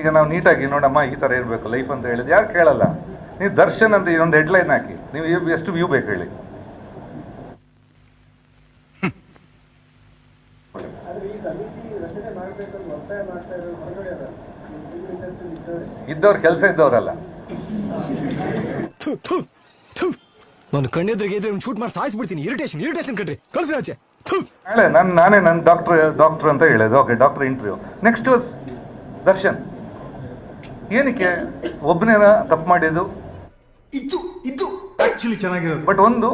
ಈಗ ನಾವು ನೀಟಾಗಿ ನೋಡಮ್ಮ ಈ ಥರ ಇರಬೇಕು ಲೈಫ್ ಅಂತ ಹೇಳಿದ್ ಯಾರು ಕೇಳಲ್ಲ. ನೀವು ದರ್ಶನ್ ಅಂತ ಒಂದು ಹೆಡ್ಲೈನ್ ಹಾಕಿ ನೀವು ಎಷ್ಟು ವ್ಯೂ ಬೇಕು ಹೇಳಿ. ಇದ್ದವ್ರು ಕೆಲಸ ಇದ್ದವರಲ್ಲ. ನಾನು ಕಣ್ಣೆದ್ರಿಗೆ ಇದ್ರೆ ಶೂಟ್ ಮಾಡಿ ಸಾಯಿಸ್ಬಿಡ್ತೀನಿ ಇರಿಟೇಷನ್ ಇರಿಟೇಷನ್ ಕಣ್ರಿ. ಕಳ್ಸಿ ಆಚೆ. ನಾಳೆ ನಾನು ನಾನೇ ನನ್ನ ಡಾಕ್ಟರ್ ಡಾಕ್ಟರ್ ಅಂತ ಹೇಳೋದು. Okay doctor interview next Darshan. ಏನಕ್ಕೆ ಒಬ್ಬನೇನ ತಪ್ಪು ಮಾಡಿದ್ದು? ಇದು ಇದು ಆಕ್ಚುಲಿ ಚೆನ್ನಾಗಿರೋದು. ಬಟ್ ಒಂದು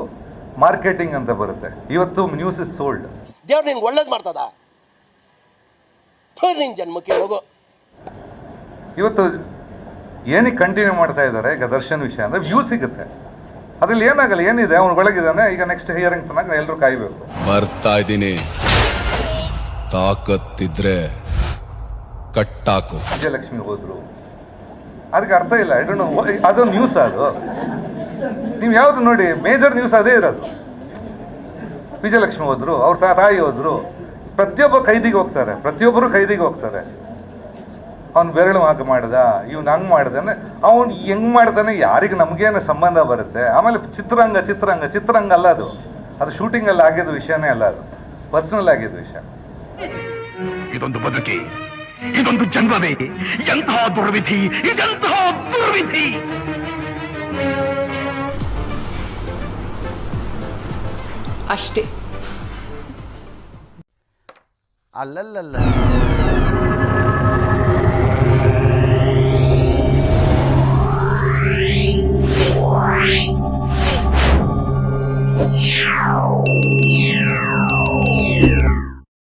ಮಾರ್ಕೆಟಿಂಗ್ ಅಂತ ಬರುತ್ತೆ. ಇವತ್ತು ನ್ಯೂಸ್ ಇಸ್ ಸೋಲ್ಡ್ ದೇವ್ರು ನಿಂಗೆ ಒಳ್ಳೇದು ಮಾಡ್ತದ? ನಿನ್ ಜನ್ಮಕ್ಕೆ ಹೋಗು. ಇವತ್ತು ಏನಕ್ಕೆ ಕಂಟಿನ್ಯೂ ಮಾಡ್ತಾ ಇದ್ದಾರೆ ಈಗ ದರ್ಶನ್ ವಿಷಯ ಅಂದ್ರೆ ವ್ಯೂ ಸಿಗುತ್ತೆ. ಅದ್ರಲ್ಲಿ ಏನಾಗಲ್ಲ ಏನಿದೆ? ಅವ್ನು ಒಳಗಿದ್ದಾನೆ ಈಗ ನೆಕ್ಸ್ಟ್ ಹಿಯರಿಂಗ್ ತನಕ ಎಲ್ಲರೂ ಕಾಯ್ಬೇಕು. ಬರ್ತಾ ಇದ್ದೀನಿ. ತಾಕತ್ತಿದ್ರೆ ಕಟ್ಟಾಕು. ವಿಜಯಲಕ್ಷ್ಮಿ ಹೋದ್ರು. ಅದಕ್ಕೆ ಅರ್ಥ ಇಲ್ಲ. ಐ ಡೋಂಟ್ ನೋ ಅದು ನ್ಯೂಸ್ ಅದು. ನೀವು ಯಾವ್ದು ನೋಡಿ ಮೇಜರ್ ನ್ಯೂಸ್ ಅದೇ ಇರೋದು. ವಿಜಯಲಕ್ಷ್ಮಿ ಹೋದ್ರು, ಅವ್ರ ತಾಯಿ ಹೋದ್ರು. ಪ್ರತಿಯೊಬ್ಬ ಕೈದಿಗೆ ಹೋಗ್ತಾರೆ. ಪ್ರತಿಯೊಬ್ಬರು ಕೈದಿಗೆ ಹೋಗ್ತಾರೆ. ಅವ್ನು ಬೆರಳು ಹಾಕಿ ಮಾಡ್ದ, ಇವ್ನು ಹಂಗ್ ಮಾಡ್ದಾನೆ ಅವನು ಹೆಂಗ್ ಮಾಡ್ದಾನೆ ಯಾರಿಗೆ ನಮಗೇನು ಸಂಬಂಧ ಬರುತ್ತೆ. ಆಮೇಲೆ ಚಿತ್ರರಂಗ ಚಿತ್ರರಂಗ ಚಿತ್ರರಂಗ ಅಲ್ಲ ಅದು. ಅದು ಶೂಟಿಂಗ್ ಅಲ್ಲಿ ಆಗಿದ್ದ ವಿಷಯನೇ ಅಲ್ಲ ಅದು. ಪರ್ಸನಲ್ ಆಗಿದ್ದ ವಿಷಯ. ಇದೊಂದು ಬದುಕಿ, ಇದೊಂದು ಜನ್ಮವೇ. ಎಂತಹ ದುರ್ವಿಧಿ ಇದೆಂತಹ വിധി അഷ്ടേ അല്ലല്ലല്ല Meow.